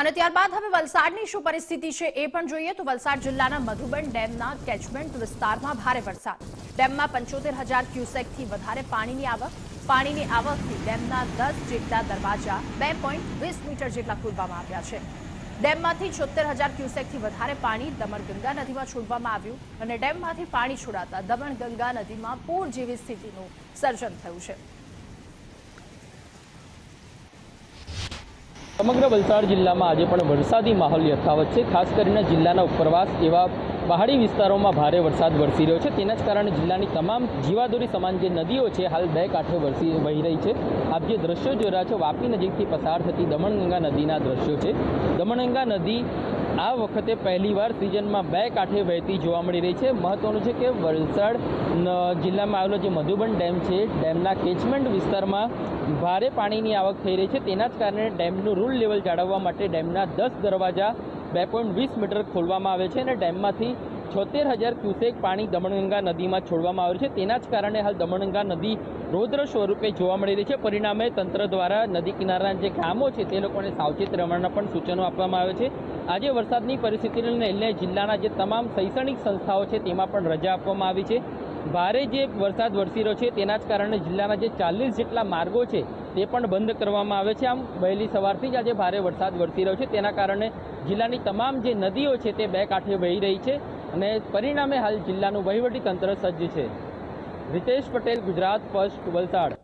અને ત્યારબાદ હવે વલસાડની શું પરિસ્થિતિ છે એ પણ જોઈએ તો વલસાડ જિલ્લાના મધુબન ડેમના કેચમેન્ટ વિસ્તારમાં ભારે વરસાદ. ડેમમાં પંચોતેર હજાર ક્યુસેકથી વધારે પાણીની આવક. પાણીની આવકથી ડેમના દસ જેટલા દરવાજા બે પોઈન્ટ વીસ મીટર જેટલા ખોલવામાં આવ્યા છે. ડેમમાંથી છોતેર હજાર ક્યુસેકથી વધારે પાણી દમણગંગા નદીમાં છોડવામાં આવ્યું અને ડેમમાંથી પાણી છોડાતા દમણગંગા નદીમાં પૂર જેવી સ્થિતિનું સર્જન થયું છે. સમગ્ર વલસાડ જિલ્લામાં આજે પણ વરસાદી માહોલ યથાવત છે. ખાસ કરીને જિલ્લાના ઉપરવાસ એવા પહાડી વિસ્તારોમાં ભારે વરસાદ વરસી રહ્યો છે. તેના જ કારણે જિલ્લાની તમામ જીવાદોરી સમાન જે નદીઓ છે, હાલ બે કાંઠે વરસી વહી રહી છે. આપ જે દ્રશ્યો જોઈ રહ્યા છો, વાપી નજીકથી પસાર થતી દમણગંગા નદીના દ્રશ્યો છે. દમણગંગા નદી આ વખતે પહેલીવાર સિઝનમાં બે કાંઠે વહેતી જોવા મળી રહી છે. મહત્વનું છે કે વલસાડ જિલ્લામાં આવેલો જે મધુબન ડેમ છે, ડેમના કેચમેન્ટ વિસ્તારમાં ભારે પાણીની આવક થઈ રહી છે. તેના જ કારણે ડેમનું રૂલ લેવલ જાળવવા માટે ડેમના દસ દરવાજા બે પોઈન્ટ વીસ મીટર ખોલવામાં આવે છે અને ડેમમાંથી છોતેર હજાર ક્યુસેક પાણી દમણગંગા નદીમાં છોડવામાં આવ્યું છે. તેના જ કારણે હાલ દમણગંગા નદી રૌદ્ર સ્વરૂપે જોવા મળી રહી છે. પરિણામે તંત્ર દ્વારા નદી કિનારાના જે ગામો છે તે લોકોને સાવચેત રહેવાના પણ સૂચનો આપવામાં આવે છે. આજે વરસાદની પરિસ્થિતિને લઈને જિલ્લાના જે તમામ શૈક્ષણિક સંસ્થાઓ છે તેમાં પણ રજા આપવામાં આવી છે. ભારે જે વરસાદ વરસી રહ્યો છે તેના જ કારણે જિલ્લાના જે ચાલીસ જેટલા માર્ગો છે તે પણ બંધ કરવામાં આવે છે. આમ વહેલી સવારથી જ આજે ભારે વરસાદ વરસી રહ્યો છે. તેના કારણે જિલ્લાની તમામ જે નદીઓ છે તે બે કાંઠે વહી રહી છે. અને પરિણામે હાલ જિલ્લાનું વહીવટી તંત્ર સજ્જ છે. રિતેશ પટેલ ગુજરાત ફર્સ્ટ વલસાડ.